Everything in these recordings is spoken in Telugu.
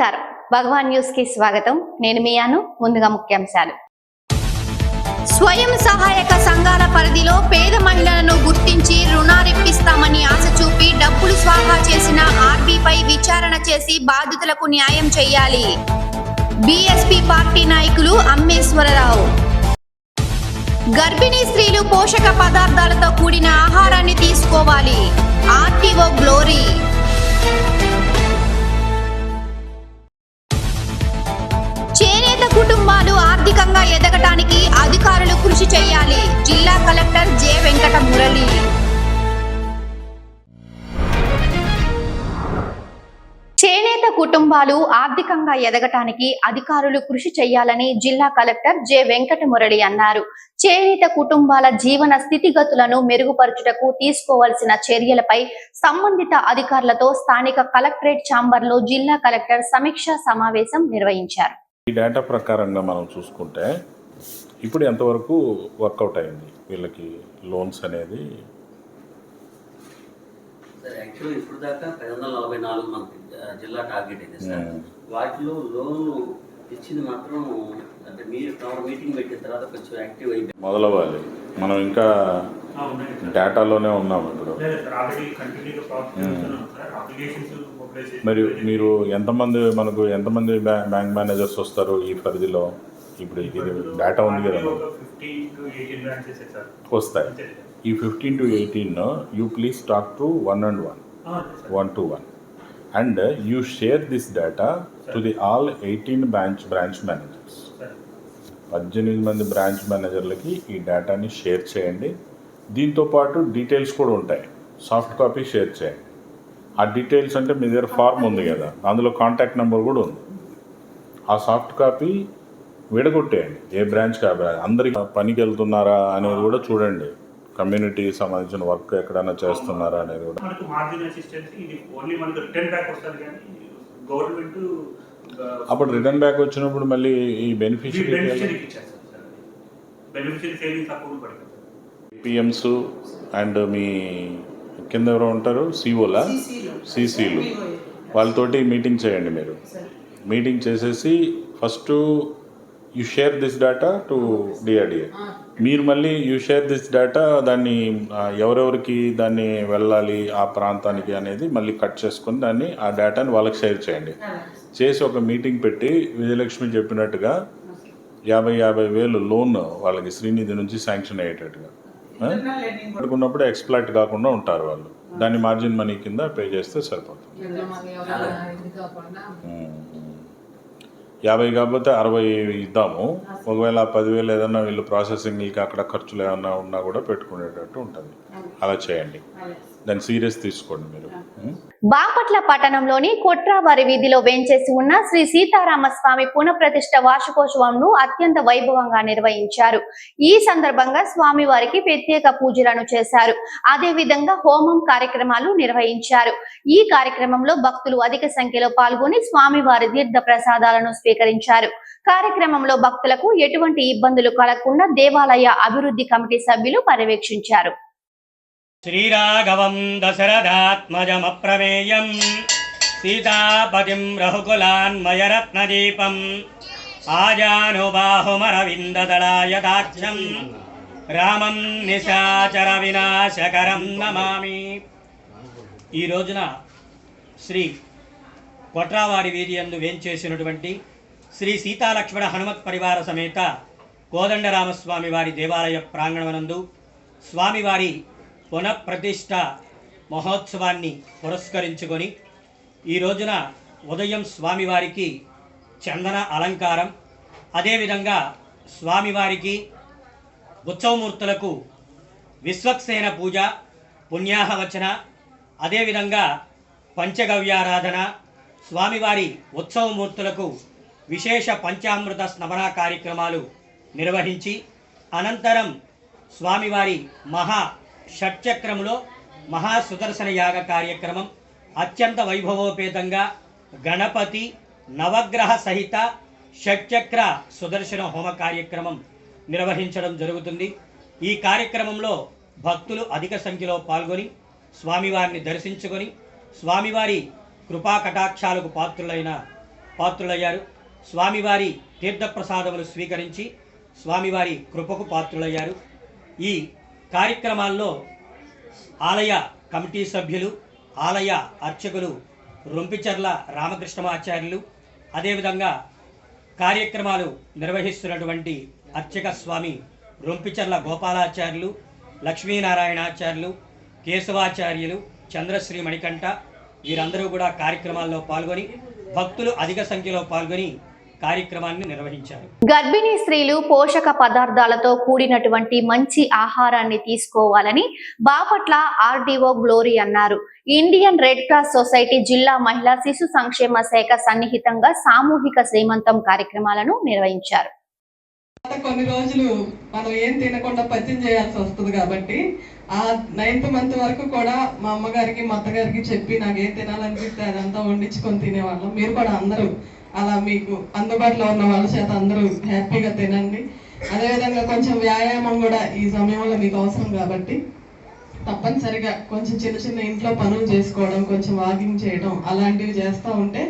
నమస్కారం. భగవాన్ న్యూస్కి స్వాగతం. నేను మీయాను ముందుగా ముఖ్యాంశాలు. స్వయం సహాయక సంఘాల పరిధిలో పేద మహిళలను గుర్తించి రుణాలిప్పిస్తామని ఆశ చూపి డబ్బులు స్వాహా చేసిన ఆర్బీపై విచారణ చేసి బాధితులకు న్యాయం చేయాలి బీఎస్పీ పార్టీ నాయకులు అమ్మేశ్వరరావు. గర్భిణీ స్త్రీలు పోషక పదార్థాలతో కూడిన ఆహారాన్ని తీసుకోవాలి. RTO glory. ఎదగటానికి అధికారులు కృషి చేయాలి. జిల్లా కలెక్టర్ జె. వెంకట మురళి. చేనేత కుటుంబాలు ఆర్థికంగా ఎదగటానికి అధికారులు కృషి చేయాలని జిల్లా కలెక్టర్ జె. వెంకట మురళి అన్నారు. చేనేత కుటుంబాల జీవన స్థితిగతులను మెరుగుపరచుటకు తీసుకోవాల్సిన చర్యలపై సంబంధిత అధికారులతో స్థానిక కలెక్టరేట్ ఛాంబర్లో జిల్లా కలెక్టర్ సమీక్షా సమావేశం నిర్వహించారు. ఈ డేటా ప్రకారంగా మనం చూసుకుంటే ఇప్పుడు ఎంతవరకు వర్కౌట్ అయింది వీళ్ళకి లోన్స్ అనేది? సార్ యాక్చువల్లీ ఇప్పుడు దాకా పది వందల నలభై నాలుగు ఆ, జిల్లా టార్గెట్ అయింది సార్. మ్మ్. వాటిలో లోన్లు ఇచ్చింది మాత్రం అంటే మీరు మీటింగ్ పెట్టిన తర్వాత కొంచెం యాక్టివ్ అయిపోయింది మొదలవ్వాలి. మనం ఇంకా. డేటాలోనే ఉన్నాం ఇప్పుడు. లేదు సార్ ఆల్రెడీ కంటిన్యూగా ప్రాసెస్ చేస్తున్నాం సార్. అప్లికేషన్స్ మొబైలైజ్ చేసి మరి మీరు ఎంతమంది మనకు ఎంతమంది బ్యా- బ్యాంక్ మేనేజర్స్ వస్తారు ఈ పరిధిలో? ఇప్పుడు ఇది డేటా ఉంది కదా. వస్తాయి. ఈ fifteen to eighteen you please talk to one and one. One to one and you share this data to the all eighteen branch branch managers. పద్దెనిమిది మంది బ్రాంచ్ మేనేజర్లకి ఈ డేటాని షేర్ చేయండి. దీంతో పాటు డీటెయిల్స్ కూడా ఉంటాయి. సాఫ్ట్ కాపీ షేర్ చేయండి. ఆ డీటెయిల్స్ అంటే మీ దగ్గర ఫార్మ్ ఉంది కదా. అందులో కాంటాక్ట్ నెంబర్ కూడా ఉంది. ఆ సాఫ్ట్ కాపీ విడగొట్టేయండి. ఏ బ్రాంచ్కి ఆ బ్రాంచ్ అందరికి పనికి వెళ్తున్నారా అనేది కూడా చూడండి. కమ్యూనిటీ సంబంధించిన వర్క్ ఎక్కడైనా చేస్తున్నారా అనేది కూడా. మనకు మార్జిన్ అసిస్టెన్స్ ఇది ఓన్లీ మనకు రిటర్న్ బ్యాక్ వస్తుంది కానీ గవర్నమెంట్ అప్పుడు రిటర్న్ బ్యాక్ వచ్చినప్పుడు మళ్ళీ ఈ బెనిఫిషియరీ సేవింగ్స్ అకౌంట్ పడుతుంది. పిఎమ్స్ అండ్ మీ కింద ఎవరో ఉంటారు? సిఓలా? సిసిలు. వాళ్ళతోటి మీటింగ్ చేయండి మీరు. మీటింగ్ చేసేసి first you share this data to DRDA మీరు మళ్ళీ యూ షేర్ దిస్ డేటా దాన్ని ఎవరెవరికి దాన్ని వెళ్ళాలి ఆ ప్రాంతానికి అనేది మళ్ళీ కట్ చేసుకొని దాన్ని ఆ డేటాని వాళ్ళకి షేర్ చేయండి. చేసి ఒక మీటింగ్ పెట్టి విజయలక్ష్మి చెప్పినట్టుగా యాభై యాభై వేలు లోన్ వాళ్ళకి శ్రీనిధి నుంచి శాంక్షన్ అయ్యేటట్టుగా? పడుకున్నప్పుడు ఎక్స్ప్లాయిట్ కాకుండా ఉంటారు వాళ్ళు. దాన్ని మార్జిన్ మనీ కింద పే చేస్తే సరిపోతుంది. యాభై కాకపోతే అరవై ఇద్దాము. ఒకవేళ పదివేలు ఏదన్నా వీళ్ళు ప్రాసెసింగ్కి అక్కడ ఖర్చులు ఏమన్నా ఉన్నా కూడా పెట్టుకునేటట్టు ఉంటుంది. అలా చేయండి. దాన్ని సీరియస్ తీసుకోండి మీరు. బాపట్ల పట్టణంలోని కొట్రావారి వీధిలో వేంచేసి ఉన్న శ్రీ సీతారామ స్వామి పునఃప్రతిష్ఠ వార్షికోత్సవంను అత్యంత వైభవంగా నిర్వహించారు. ఈ సందర్భంగా స్వామి వారికి ప్రత్యేక పూజలను చేశారు. అదే విధంగా హోమం కార్యక్రమాలు నిర్వహించారు. ఈ కార్యక్రమంలో భక్తులు అధిక సంఖ్యలో పాల్గొని స్వామి వారి తీర్థ ప్రసాదాలను స్వీకరించారు. కార్యక్రమంలో భక్తులకు ఎటువంటి ఇబ్బందులు కలగకుండా దేవాలయ అభివృద్ధి కమిటీ సభ్యులు పర్యవేక్షించారు. శ్రీరాఘవం దశరథాత్మజమప్రమేయం సీతాపతిం రఘుకులాన్మయరత్నదీపం ఆజానుబాహుమరవిందదళాయదాక్షం రామం నిశాచర వినాశకరం నమామి ఈ రోజున శ్రీ కొట్రావారి వీధి యందు వేంచేసినటువంటి శ్రీ సీతాలక్ష్మణ హనుమత్ పరివార సమేత కోదండరామస్వామి వారి దేవాలయ ప్రాంగణమనందు స్వామివారి పునఃప్రతిష్ట మహోత్సవాన్ని పురస్కరించుకొని ఈ రోజున ఉదయం స్వామివారికి చందన అలంకారం అదేవిధంగా స్వామివారికి ఉత్సవమూర్తులకు విశ్వక్సేన పూజ పుణ్యాహవచన అదేవిధంగా పంచగవ్యారాధన స్వామివారి ఉత్సవమూర్తులకు విశేష పంచామృత స్నవన కార్యక్రమాలు నిర్వహించి అనంతరం స్వామివారి మహా షట్చక్రములో మహాసుదర్శన యాగ కార్యక్రమం అత్యంత వైభవోపేతంగా గణపతి నవగ్రహ సహిత షట్చక్ర సుదర్శన హోమ కార్యక్రమం నిర్వహించడం జరుగుతుంది. ఈ కార్యక్రమంలో భక్తులు అధిక సంఖ్యలో పాల్గొని స్వామివారిని దర్శించుకొని స్వామివారి కృపా కటాక్షాలకు పాత్రులైన పాత్రులయ్యారు. స్వామివారి తీర్థప్రసాదములు స్వీకరించి స్వామివారి కృపకు పాత్రులయ్యారు. ఈ కార్యక్రమాల్లో ఆలయ కమిటీ సభ్యులు ఆలయ అర్చకులు రొంపిచర్ల రామకృష్ణమాచార్యులు అదేవిధంగా కార్యక్రమాలు నిర్వహిస్తున్నటువంటి అర్చక స్వామి రొంపిచర్ల గోపాలాచార్యులు లక్ష్మీనారాయణాచార్యులు కేశవాచార్యులు చంద్రశ్రీ మణికంఠ వీరందరూ కూడా కార్యక్రమాల్లో పాల్గొని భక్తులు అధిక సంఖ్యలో పాల్గొని కార్యక్రమాన్ని నిర్వహించారు. గర్భిణీ స్త్రీలు పోషక పదార్థాలతో కూడినటువంటి మంచి ఆహారాన్ని తీసుకోవాలని బాపట్ల ఆర్డీఓ గ్లోరీ అన్నారు. ఇండియన్ రెడ్ క్రాస్ సొసైటీ జిల్లా మహిళా శిశు సంక్షేమ శాఖ సన్నిహితంగా సామూహిక శ్రీమంతం కార్యక్రమాలను నిర్వహించారు. గత కొన్ని రోజులు మనం ఏం తినకుండా పత్యం చేయాల్సి వస్తుంది కాబట్టి ఆ నైన్త్ మంత్ వరకు కూడా మా అమ్మగారికి మా అత్తగారికి చెప్పి నాకు ఏం తినాలనిపిస్తే అదంతా వండించుకొని తినేవాళ్ళం. మీరు కూడా అందరూ అలా మీకు అందుబాటులో ఉన్న వాళ్ళ చేత అందరూ హ్యాపీగా తినండి. అదేవిధంగా కొంచెం వ్యాయామం కూడా ఈ సమయంలో మీకు అవసరం కాబట్టి తప్పనిసరిగా కొంచెం చిన్న చిన్న ఇంట్లో పనులు చేసుకోవడం కొంచెం వాకింగ్ చేయడం అలాంటివి చేస్తూ ఉంటే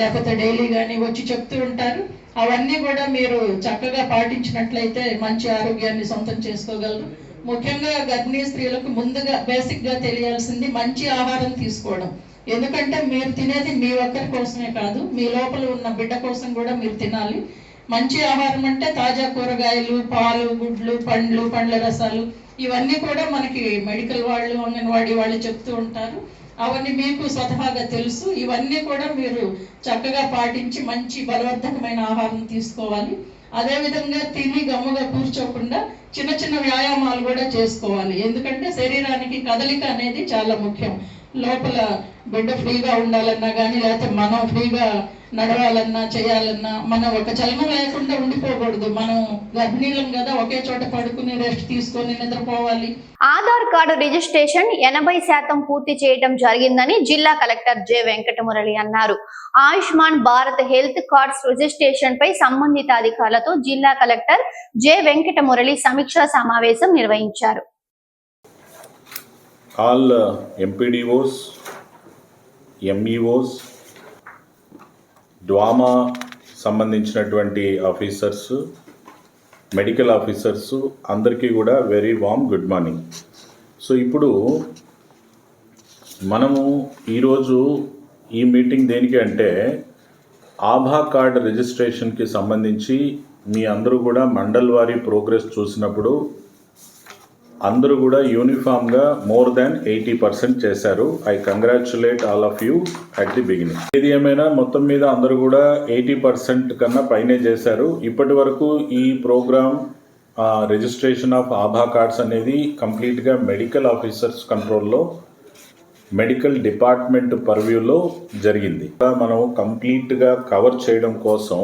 లేకపోతే డైలీ కానీ వచ్చి చెప్తూ ఉంటారు. అవన్నీ కూడా మీరు చక్కగా పాటించినట్లయితే మంచి ఆరోగ్యాన్ని సొంతం చేసుకోగలరు. ముఖ్యంగా గర్భిణీ స్త్రీలకు ముందుగా బేసిక్గా తెలియాల్సింది మంచి ఆహారం తీసుకోవడం. ఎందుకంటే మీరు తినేది మీ ఒక్కరి కోసమే కాదు మీ లోపల ఉన్న బిడ్డ కోసం కూడా మీరు తినాలి. మంచి ఆహారం అంటే తాజా కూరగాయలు పాలు గుడ్లు పండ్లు పండ్ల రసాలు ఇవన్నీ కూడా మనకి మెడికల్ వాళ్ళు అంగన్వాడీ వాళ్ళు చెప్తూ ఉంటారు. అవన్నీ మీకు స్వతహాగా తెలుసు. ఇవన్నీ కూడా మీరు చక్కగా పాటించి మంచి బలవర్ధకమైన ఆహారం తీసుకోవాలి. అదే విధంగా తిని గమ్ముగా కూర్చోకుండా చిన్న చిన్న వ్యాయామాలు కూడా చేసుకోవాలి. ఎందుకంటే శరీరానికి కదలిక అనేది చాలా ముఖ్యం. లోపల బిడ్డ ఫ్రీగా ఉండాలన్నా కానీ లేకపోతే మనం ఫ్రీగా నడవాలన్నా చేయాలన్నా మనం ఒక చలనం లేకుండా ఉండిపోకూడదు. మనం గర్భిణీలం కదా ఒకే చోట పడుకుని రెస్ట్ తీసుకొని నిద్రపోవాలి. ఆధార్ కార్డు రిజిస్ట్రేషన్ ఎనభై శాతం పూర్తి చేయడం జరిగిందని జిల్లా కలెక్టర్ జె వెంకటమురళి అన్నారు. Ayushman Bharat health cards registration పై సంబంధిత అధికారులతో జిల్లా కలెక్టర్ జె వెంకటమురళి సమీక్షా సమావేశం నిర్వహించారు. ఆల్ ఎంపీడీఓస్ ఎంఈఓస్ డ్వామా సంబంధించినటువంటి ఆఫీసర్స్ మెడికల్ ఆఫీసర్స్ అందరికీ కూడా very warm good morning. So ఇప్పుడు మనము ఈరోజు ఈ మీటింగ్ దేనికి అంటే ఆభా కార్డ్ రిజిస్ట్రేషన్కి సంబంధించి మీ అందరూ కూడా మండల్ వారి ప్రోగ్రెస్ చూసినప్పుడు అందరూ కూడా యూనిఫామ్గా మోర్ దాన్ ఎయిటీ పర్సెంట్ చేశారు. I congratulate all of you at the beginning ఇది ఏమైనా మొత్తం మీద అందరూ కూడా ఎయిటీ పర్సెంట్ కన్నా పైనే చేశారు. ఇప్పటి వరకు ఈ ప్రోగ్రామ్ రిజిస్ట్రేషన్ ఆఫ్ ఆభా కార్డ్స్ అనేది కంప్లీట్గా మెడికల్ ఆఫీసర్స్ కంట్రోల్లో మెడికల్ డిపార్ట్మెంట్ పర్వ్యూలో జరిగింది. మనం కంప్లీట్గా కవర్ చేయడం కోసం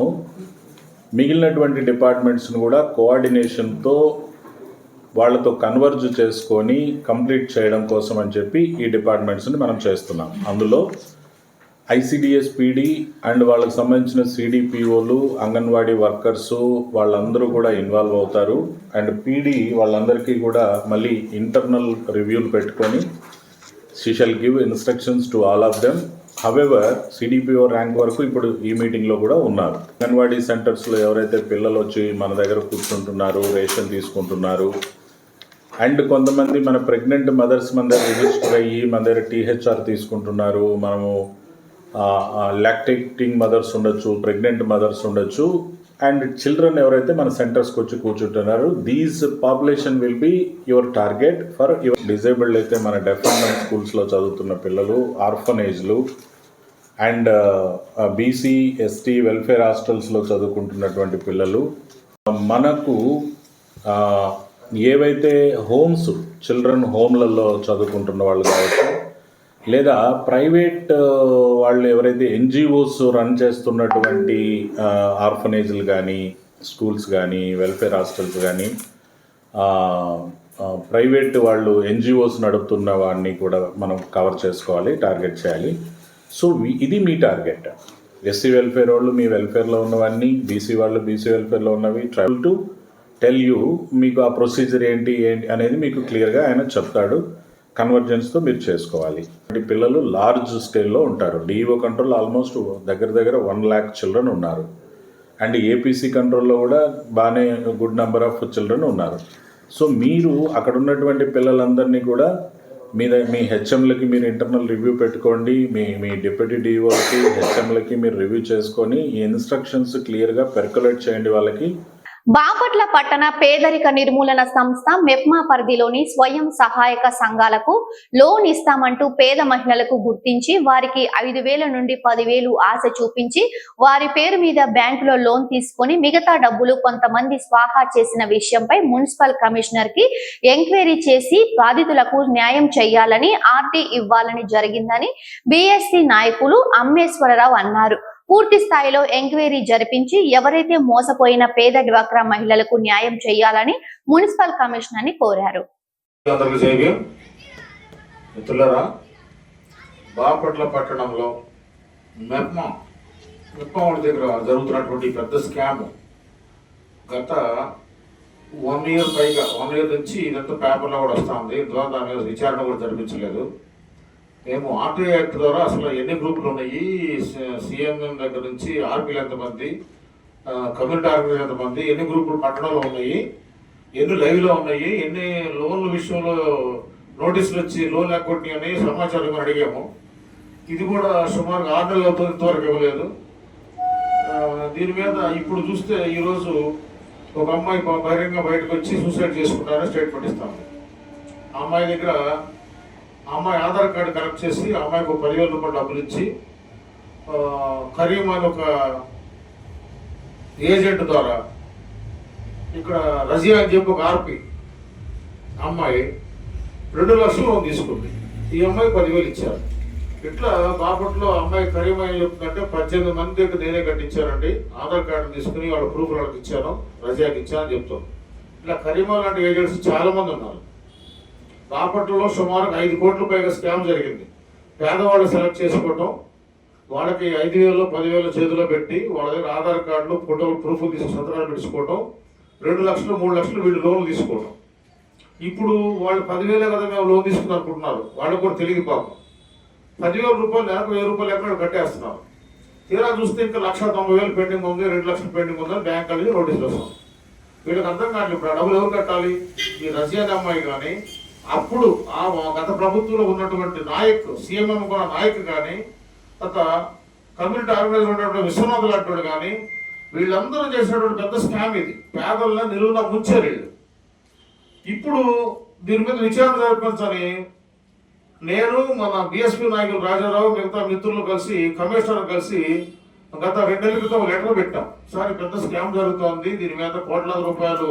మిగిలినటువంటి డిపార్ట్మెంట్స్ను కూడా కోఆర్డినేషన్తో వాళ్ళతో కన్వర్జ్ చేసుకొని కంప్లీట్ చేయడం కోసం అని చెప్పి ఈ డిపార్ట్మెంట్స్ని మనం చేస్తున్నాం. అందులో ఐసిడిఎస్ పీడీ అండ్ వాళ్ళకి సంబంధించిన సిడిపిఓలు అంగన్వాడీ వర్కర్స్ వాళ్ళందరూ కూడా ఇన్వాల్వ్ అవుతారు. అండ్ పీడీ వాళ్ళందరికీ కూడా మళ్ళీ ఇంటర్నల్ రివ్యూలు పెట్టుకొని she shall give instructions to all of them however CDPO rank వరకు ఇప్పుడు ఈ మీటింగ్లో కూడా ఉన్నారు. అంగన్వాడీ సెంటర్స్లో ఎవరైతే పిల్లలు వచ్చి మన దగ్గర కూర్చుంటున్నారు రేషన్ తీసుకుంటున్నారు అండ్ కొంతమంది మన ప్రెగ్నెంట్ మదర్స్ మన దగ్గర రిజిస్టర్ అయ్యి మన దగ్గర టీహెచ్ఆర్ తీసుకుంటున్నారు. మనము లాక్టేటింగ్ మదర్స్ ఉండొచ్చు ప్రెగ్నెంట్ మదర్స్ ఉండొచ్చు. అండ్ చిల్డ్రన్ ఎవరైతే మన సెంటర్స్కి వచ్చి కూర్చుంటున్నారు these population will be your target for your disabled అయితే మన డెఫరెంట్ స్కూల్స్లో చదువుతున్న పిల్లలు ఆర్ఫనేజ్లు అండ్ బీసీ ఎస్టీ వెల్ఫేర్ హాస్టల్స్లో చదువుకుంటున్నటువంటి పిల్లలు. మనకు ఏవైతే హోమ్స్ చిల్డ్రన్ హోమ్లలో చదువుకుంటున్న వాళ్ళు కావచ్చు లేదా ప్రైవేట్ వాళ్ళు ఎవరైతే ఎన్జిఓస్ రన్ చేస్తున్నటువంటి ఆర్ఫనేజ్లు కానీ స్కూల్స్ కానీ వెల్ఫేర్ హాస్టల్స్ కానీ ప్రైవేట్ వాళ్ళు ఎన్జిఓస్ నడుపుతున్న వాడిని కూడా మనం కవర్ చేసుకోవాలి టార్గెట్ చేయాలి. సో ఇది మీ టార్గెట్. ఎస్సీ వెల్ఫేర్ వాళ్ళు మీ వెల్ఫేర్లో ఉన్నవన్నీ బీసీ వాళ్ళు బీసీ వెల్ఫేర్లో ఉన్నవి ట్రైబల్ టు టెల్ యూ మీకు ఆ ప్రొసీజర్ ఏంటి ఏంటి అనేది మీకు క్లియర్గా ఆయన చెప్తాడు. కన్వర్జెన్స్తో మీరు చేసుకోవాలి. పిల్లలు లార్జ్ స్కేల్లో ఉంటారు. డిఈఓ కంట్రోల్ ఆల్మోస్ట్ దగ్గర దగ్గర వన్ ల్యాక్ చిల్డ్రన్ ఉన్నారు. అండ్ ఏపీసీ కంట్రోల్లో కూడా బాగానే గుడ్ నెంబర్ ఆఫ్ చిల్డ్రన్ ఉన్నారు. సో మీరు అక్కడ ఉన్నటువంటి పిల్లలందరినీ కూడా మీ మీ హెచ్ఎంలకి మీరు ఇంటర్నల్ రివ్యూ పెట్టుకోండి. మీ మీ డిప్యూటీ డిఓకి హెచ్ఎంలకి మీరు రివ్యూ చేసుకొని ఈ ఇన్స్ట్రక్షన్స్ క్లియర్గా పెర్కులేట్ చేయండి వాళ్ళకి. బాపట్ల పట్టణ పేదరిక నిర్మూలన సంస్థ మెప్మా పరిధిలోని స్వయం సహాయక సంఘాలకు లోన్ ఇస్తామంటూ పేద మహిళలకు గుర్తించి వారికి ఐదు వేల నుండి పదివేలు ఆశ చూపించి వారి పేరు మీద బ్యాంకులో లోన్ తీసుకొని మిగతా డబ్బులు కొంతమంది స్వాహా చేసిన విషయంపై మున్సిపల్ కమిషనర్కి ఎంక్వైరీ చేసి బాధితులకు న్యాయం చేయాలని ఆర్టీ ఇవ్వాలని జరిగిందని బీఎస్సీ నాయకులు అమ్మేశ్వరరావు అన్నారు. పూర్తి స్థాయిలో ఎంక్వైరీ జరిపించి ఎవరైతే మోసపోయిన పేద డ్వాక్రా మహిళలకు న్యాయం చేయాలని మున్సిపల్ కమిషనర్ని కోరారు బాపట్ల పట్టణంలో మెప్మ మెప్మ దగ్గర జరుగుతున్నటువంటి పెద్ద స్కామ్. గత వన్ ఇయర్ పైగా వన్ ఇయర్ నుంచి ఇదంతా పేపర్లో కూడా వస్తుంది ఇంతవరకు దాని మీద విచారణ కూడా జరిపించలేదు. మేము ఆర్టీఐ యాక్ట్ ద్వారా అసలు ఎన్ని గ్రూపులు ఉన్నాయి? సిఎంఎం దగ్గర నుంచి ఆర్మీలు ఎంతమంది? కమ్యూనిటీ ఆర్మీలు ఎంతమంది? ఎన్ని గ్రూపులు పట్టణంలో ఉన్నాయి? ఎన్ని లైవ్లో ఉన్నాయి? ఎన్ని లోన్ల విషయంలో నోటీసులు వచ్చి లోన్ అకౌంట్ని అని సమాచారం మేము అడిగాము. ఇది కూడా సుమారు ఆరు నెలలు అవుతుంది ఇంతవరకు ఇవ్వలేదు. దీని మీద ఇప్పుడు చూస్తే ఈరోజు ఒక అమ్మాయి బహిరంగ బయటకు వచ్చి సూసైడ్ చేసుకుంటారని స్టేట్మెంట్ ఇస్తాము. ఆ అమ్మాయి దగ్గర అమ్మాయి ఆధార్ కార్డు కరెక్ట్ చేసి అమ్మాయికి ఒక పదివేల రూపాయలు డబ్బులు ఇచ్చి కరీం అని ఒక ఏజెంట్ ద్వారా ఇక్కడ రజియా అని చెప్పి ఒక ఆర్పి అమ్మాయి రెండు లక్షలు లోన్ తీసుకుంది. ఈ అమ్మాయి పదివేలు ఇచ్చారు. ఇట్లా బాపట్లో అమ్మాయి కరీమని చెప్తుందంటే పద్దెనిమిది మంది దగ్గర నేనే కట్టించానండి. ఆధార్ కార్డు తీసుకుని వాళ్ళ ప్రూఫ్ వాళ్ళకి ఇచ్చాను. రజియాకి ఇచ్చాను అని చెప్తాను ఇట్లా కరీమా లాంటి ఏజెంట్స్ చాలా మంది ఉన్నారు. బాపట్లలో సుమారు ఐదు కోట్ల పైగా స్కామ్ జరిగింది. పేదవాళ్ళు సెలెక్ట్ చేసుకోవటం వాళ్ళకి ఐదు వేలు పదివేలు చేతిలో పెట్టి వాళ్ళ దగ్గర ఆధార్ కార్డులు ఫోటోలు ప్రూఫ్లు తీసుకు సంతకాలు పెట్టుకోవటం రెండు లక్షలు మూడు లక్షలు వీళ్ళు లోన్లు తీసుకోవటం. ఇప్పుడు వాళ్ళు పదివేలే కదా మేము లోన్ తీసుకుందాం అనుకుంటున్నారు. వాళ్ళకి కూడా తెలియదు పాపం. పదివేల రూపాయలు లేక వెయ్యి రూపాయలు ఎక్కడ కట్టేస్తున్నారు. తీరా చూస్తే ఇంకా లక్ష తొంభై వేలు పెండింగ్ ఉంది రెండు లక్షలు పెండింగ్ ఉందని బ్యాంక్ అనేది నోటీసులు వస్తాం వీళ్ళకి అర్థం కావట్లేదు ఇప్పుడు డబ్బులు ఎవరు కట్టాలి? ఈ రజియా అమ్మాయి కానీ అప్పుడు ఆ గత ప్రభుత్వంలో ఉన్నటువంటి నాయక్ సీఎంఎం కూడా నాయకు కానీ తర్వాత కమ్యూనిటీ ఆర్గనైజర్ ఉన్నటువంటి విశ్వనాథ్ లాంటి కానీ వీళ్ళందరూ చేసినటువంటి పెద్ద స్కామ్ ఇది. పేదలను నిలువున ముంచారు వీళ్ళు ఇప్పుడు దీని మీద విచారణ జరిపించని నేను మన బిఎస్పీ నాయకులు రాజారావు మిగతా మిత్రులు కలిసి కమిషనర్ కలిసి గత రెండు క్రితం లెటర్ పెట్టాం. సార్ పెద్ద స్కామ్ జరుగుతోంది. దీని మీద కోట్లాది రూపాయలు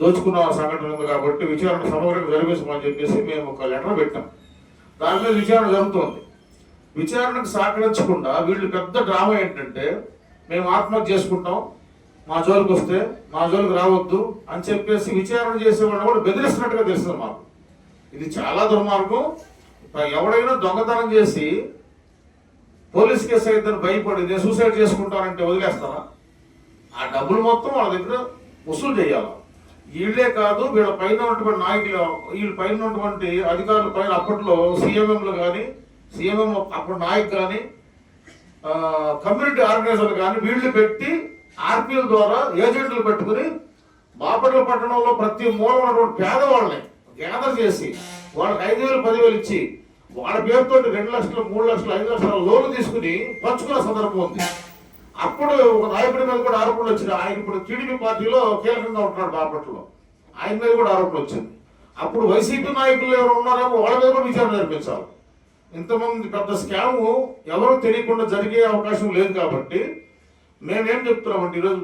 దోచుకున్న సంఘటన ఉంది కాబట్టి విచారణ సమగ్రంగా జరిపించమని చెప్పేసి మేము ఒక లెటర్ పెట్టాం. దాని మీద విచారణ జరుగుతోంది. విచారణకు సహకరించకుండా వీళ్ళు పెద్ద డ్రామా ఏంటంటే మేము ఆత్మహత్య చేసుకుంటాం మా జోలికి వస్తే మా జోలికి రావద్దు అని చెప్పేసి విచారణ చేసేవాళ్ళు కూడా బెదిరిస్తున్నట్టుగా తెలుస్తుంది మాకు. ఇది చాలా దుర్మార్గం. ఎవడైనా దొంగతనం చేసి పోలీస్ కేసు అయితే భయపడి నేను సూసైడ్ చేసుకుంటానంటే వదిలేస్తారా ఆ డబ్బులు మొత్తం వాళ్ళ దగ్గర వసూలు చేయాలి? వీళ్ళే కాదు వీళ్ళ పైన ఉన్నటువంటి నాయకులు వీళ్ళ పైన ఉన్నటువంటి అధికారుల పైన అప్పట్లో సీఎంఎంలు కానీ సీఎంఎం అప్పుడు నాయక్ కానీ కమ్యూనిటీ ఆర్గనైజర్లు కానీ వీళ్ళు పెట్టి ఆర్పిఎల్ ద్వారా ఏజెంట్లు పెట్టుకుని బాపట్ల పట్టణంలో ప్రతి మూల ఉన్నటువంటి పేదవాళ్ళని గ్యాదర్ చేసి వాళ్ళకి ఐదు వేలు పదివేలు ఇచ్చి వాళ్ళ పేరుతో రెండు లక్షలు మూడు లక్షలు ఐదు లక్షల లోన్లు తీసుకుని పంచుకున్న సందర్భం ఉంది. అప్పుడు ఒక నాయకుడి మీద కూడా ఆరోపణలు వచ్చినాయి. ఆయన ఇప్పుడు టీడీపీ పార్టీలో కీలకంగా ఉంటున్నాడు బాపట్లో ఆయన మీద కూడా ఆరోపణలు వచ్చింది అప్పుడు వైసీపీ నాయకులు ఎవరు ఉన్నారో వాళ్ళ మీద కూడా విచారణ జరిపించాలి. ఇంతమంది పెద్ద స్కాము ఎవరు తెలియకుండా జరిగే అవకాశం లేదు కాబట్టి మేమేం చెప్తున్నామంటే ఈరోజు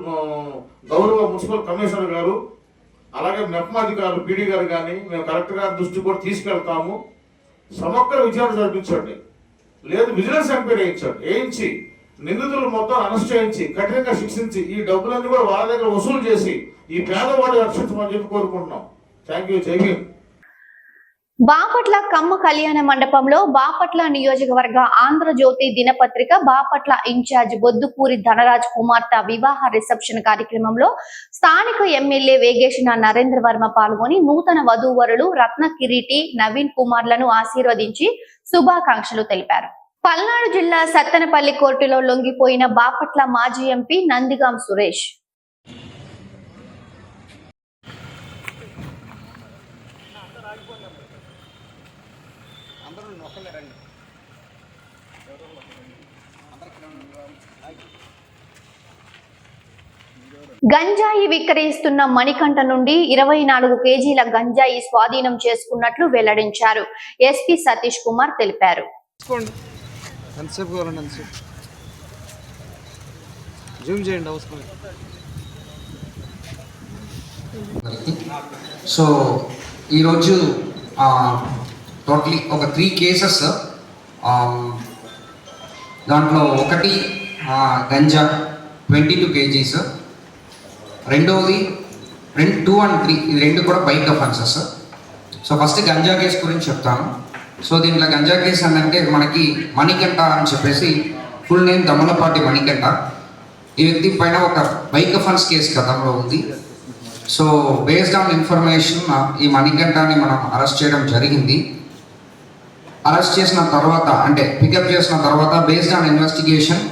గౌరవ మున్సిపల్ కమిషనర్ గారు అలాగే మెప్మా అధికారులు పీడీ గారు కానీ మేము కలెక్టర్ గారి దృష్టి కూడా తీసుకెళ్తాము. సమగ్ర విచారణ జరిపించండి. లేదు విజిలెన్స్ ఎంక్వైరీ వేయించండి వేయించి నిందితులు మొత్తం అరెస్ట్ చేయించి కఠినంగా శిక్షించి ఈ డబ్బులన్నీ కూడా వాళ్ళ దగ్గర వసూలు చేసి ఈ పేదవాడు రక్షించమని చెప్పి కోరుకుంటున్నాం. థ్యాంక్ యూ జై బాపట్ల కమ్మ కళ్యాణ మండపంలో బాపట్ల నియోజకవర్గ ఆంధ్రజ్యోతి దినపత్రిక బాపట్ల ఇన్ఛార్జ్ బొద్దుపూరి ధనరాజ్ కుమార్తె వివాహ రిసెప్షన్ కార్యక్రమంలో స్థానిక ఎమ్మెల్యే వేగేషణ నరేంద్ర వర్మ పాల్గొని నూతన వధూవరులు రత్న కిరీటి నవీన్ కుమార్లను ఆశీర్వదించి శుభాకాంక్షలు తెలిపారు. పల్నాడు జిల్లా సత్తెనపల్లి కోర్టులో లొంగిపోయిన బాపట్ల మాజీ ఎంపీ నందిగాం సురేష్. గంజాయి విక్రయిస్తున్న మణికంఠ నుండి ఇరవై నాలుగు కేజీల గంజాయి స్వాధీనం చేసుకున్నట్లు వెల్లడించారు. ఎస్పీ సతీష్ కుమార్ తెలిపారు. తీసుకోండి. ఎంతసేపు కావాలండి ఎంతసేపు? జూమ్ చేయండి అవసరం సో ఈరోజు టోటలీ ఒక త్రీ కేసెస్ దాంట్లో ఒకటి గంజా ట్వంటీ టూ కేజీస్. రెండవది రెండు టూ అండ్ త్రీ ఇది రెండు కూడా bike offences. So first ganja case గురించి చెప్తాను. సో దీంట్లో గంజా కేసు అని అంటే మనకి మణికంట అని చెప్పేసి ఫుల్ నేమ్ దమ్మలపాటి మణికంట ఈ వ్యక్తి పైన ఒక బైక్ ఫండ్స్ కేసు గతంలో ఉంది. సో బేస్డ్ ఆన్ ఇన్ఫర్మేషన్ ఈ మణికంఠని మనం అరెస్ట్ చేయడం జరిగింది. అరెస్ట్ చేసిన తర్వాత అంటే పికప్ చేసిన తర్వాత బేస్డ్ ఆన్ ఇన్వెస్టిగేషన్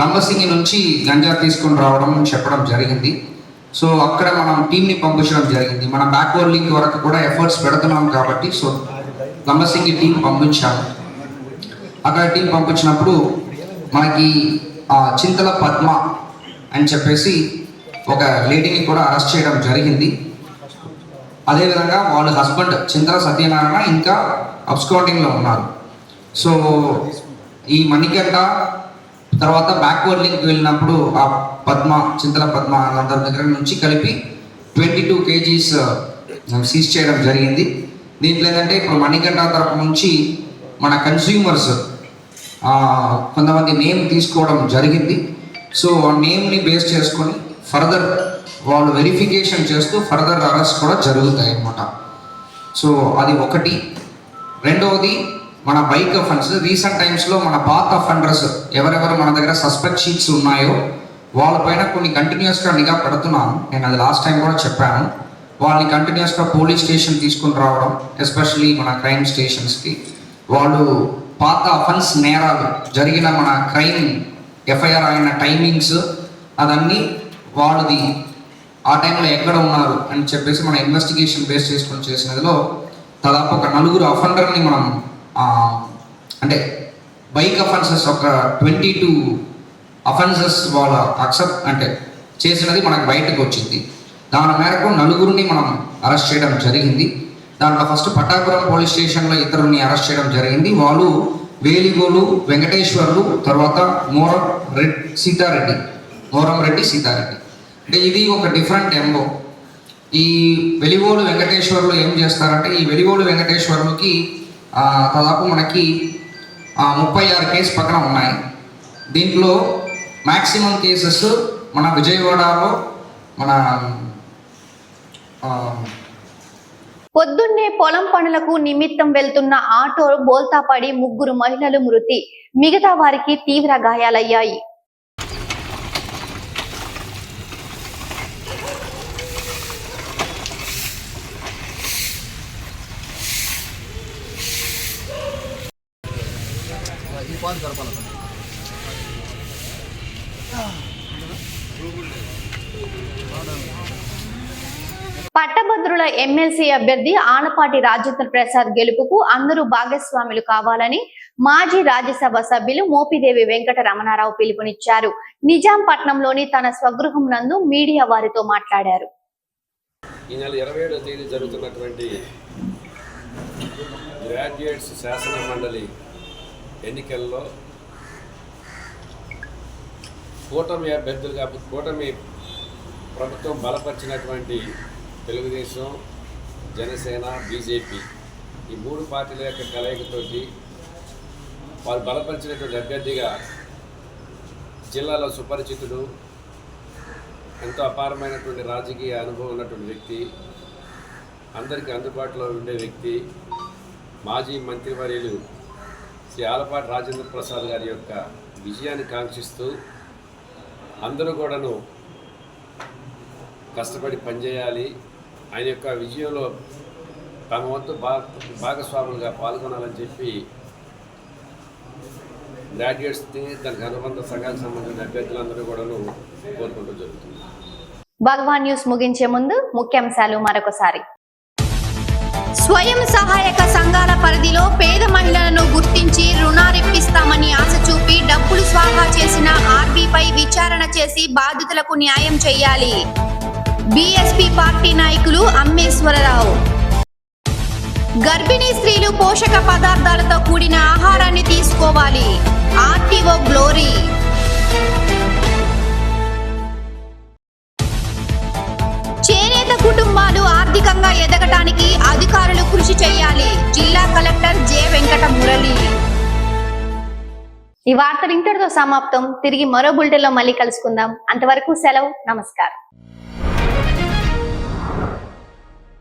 లంబసింగి నుంచి గంజా తీసుకొని రావడం చెప్పడం జరిగింది. సో అక్కడ మనం టీంని పంపించడం జరిగింది. మన బ్యాక్వర్డ్ లింక్ వరకు కూడా ఎఫర్ట్స్ పెడుతున్నాం కాబట్టి సో లంబసింగి టీం పంపించాము అక్కడ టీం పంపించినప్పుడు మనకి ఆ, చింతల పద్మ అని చెప్పేసి ఒక లేడీని కూడా అరెస్ట్ చేయడం జరిగింది. అదేవిధంగా వాళ్ళ హస్బెండ్ చింతల సత్యనారాయణ ఇంకా అబ్స్కౌంటింగ్లో ఉన్నారు. సో ఈ మణికంట తర్వాత బ్యాక్వర్డ్ లింక్ వెళ్ళినప్పుడు ఆ పద్మ చింతల పద్మ వాళ్ళందరి దగ్గర నుంచి కలిపి ట్వంటీ టూ కేజీస్ సీజ్ చేయడం జరిగింది. దీంట్లో ఏంటంటే ఇప్పుడు మణికంఠ తరపు నుంచి మన కన్స్యూమర్స్ కొంతమంది నేమ్ తీసుకోవడం జరిగింది. సో ఆ నేమ్ని బేస్ చేసుకొని ఫర్దర్ వాళ్ళు వెరిఫికేషన్ చేస్తూ ఫర్దర్ అరెస్ట్ కూడా జరుగుతాయి అన్నమాట. సో అది ఒకటి. రెండవది మన బైక్ అఫెన్స్ రీసెంట్ టైమ్స్లో మన పాత అఫెండర్స్ ఎవరెవరు మన దగ్గర సస్పెక్ట్ షీట్స్ ఉన్నాయో వాళ్ళపైన కొన్ని కంటిన్యూస్గా నిఘా పెడుతున్నాను. నేను అది లాస్ట్ టైం కూడా చెప్పాను. వాళ్ళని కంటిన్యూస్గా పోలీస్ స్టేషన్ తీసుకుని రావడం ఎస్పెషలీ మన క్రైమ్ స్టేషన్స్కి వాళ్ళు పాత అఫెన్స్ నేరాలు జరిగిన మన క్రైమ్ ఎఫ్ఐఆర్ అయిన టైమింగ్స్ అదన్నీ వాళ్ళది ఆ టైంలో ఎక్కడ ఉన్నారు అని చెప్పేసి మన ఇన్వెస్టిగేషన్ బేస్ చేసుకొని చేసినదిలో దాదాపు ఒక నలుగురు అఫెండర్ని మనం అంటే బైక్ అఫెన్సెస్ ఒక ట్వంటీ టూ అఫెన్సెస్ వాళ్ళ అక్సెప్ట్ అంటే చేసినది మనకు బయటకు వచ్చింది. దాని మేరకు నలుగురిని మనం అరెస్ట్ చేయడం జరిగింది. దాంట్లో ఫస్ట్ పట్టాపురం పోలీస్ స్టేషన్లో ఇద్దరిని అరెస్ట్ చేయడం జరిగింది. వాళ్ళు వేలిగోలు వెంకటేశ్వర్లు తర్వాత మోరం రెడ్ సీతారెడ్డి మోరం రెడ్డి సీతారెడ్డి. అంటే ఇది ఒక డిఫరెంట్ ఎంబో. ఈ వెలిగోలు వెంకటేశ్వర్లు ఏం చేస్తారంటే ఈ వెలిగోలు వెంకటేశ్వర్లకి దాదాపు మనకి ముప్పై ఆరు కేసు పక్కన ఉన్నాయి. దీంట్లో మ్యాక్సిమం కేసెస్ మన విజయవాడలో మన Um, పొద్దున్నే పొలం పనులకు నిమిత్తం వెళ్తున్న ఆటో బోల్తాపడి ముగ్గురు మహిళలు మృతి. మిగతా వారికి తీవ్ర గాయాలయ్యాయి. పట్టభద్రుల ఎమ్మెల్సీ అభ్యర్థి ఆనపాటి రాజేంద్ర ప్రసాద్ గెలుపుకు అందరూ భాగస్వాములు కావాలని మాజీ రాజ్యసభ సభ్యులు మోపిదేవి వెంకట రమణారావు పిలుపునిచ్చారు. నిజాంపట్నంలోని తన స్వగృహం నందు మీడియా వారితో మాట్లాడారు. ఈ నెల ఇరవై ఏడవ తేదీ జరుగుతున్నటువంటి గ్రాడ్యుయేట్స్ శాసన మండలి ఎన్నికల్లో కూటమి అభ్యర్థులుగా కూటమి ప్రభుత్వం బలపరిచినటువంటి తెలుగుదేశం జనసేన బీజేపీ ఈ మూడు పార్టీల యొక్క కలయికతోటి వారు బలపరిచినటువంటి అభ్యర్థిగా జిల్లాలో సుపరిచితుడు ఎంతో అపారమైనటువంటి రాజకీయ అనుభవం ఉన్నటువంటి వ్యక్తి అందరికీ అందుబాటులో ఉండే వ్యక్తి మాజీ మంత్రివర్యులు శ్రీ ఆలపాటి రాజేంద్ర ప్రసాద్ గారి యొక్క విజయాన్ని కాంక్షిస్తూ అందరూ కూడాను కష్టపడి పనిచేయాలి. ఆయన యొక్క విజయంలో తమ వంతు భా భాగస్వాములుగా పాల్గొనాలని చెప్పి గ్రాడ్యుయేట్స్ని దానికి అనుబంధ సంఘానికి సంబంధించిన అభ్యర్థులందరూ కూడాను కోరుకుంటూ జరుగుతుంది. భగవాన్ న్యూస్ ముగించే ముందు ముఖ్యాంశాలు మరొకసారి. స్వయం సహాయక సంఘాల పరిధిలో పేద మహిళలను గుర్తించి రుణాలిప్పిస్తామని ఆశ చూపి డబ్బులు స్వాహా చేసిన ఆర్బీపై విచారణ చేసి బాధితులకు న్యాయం చేయాలి. బీఎస్పీ పార్టీ నాయకులు అమ్మేశ్వరరావు. గర్భిణీ స్త్రీలు పోషక పదార్థాలతో కూడిన ఆహారాన్ని తీసుకోవాలి. RTO Glory. చేనేత కుటుంబాలు ఆర్థికంగా ఎదగటానికి అధికారులు కృషి చేయాలి. జిల్లా కలెక్టర్ జె వెంకట మురళి. ఈ వార్తలు ఇంతటితో సమాప్తం. తిరిగి మరో బులెటిన్లో మళ్ళీ కలుసుకుందాం. అంతవరకు సెలవు. నమస్కారం.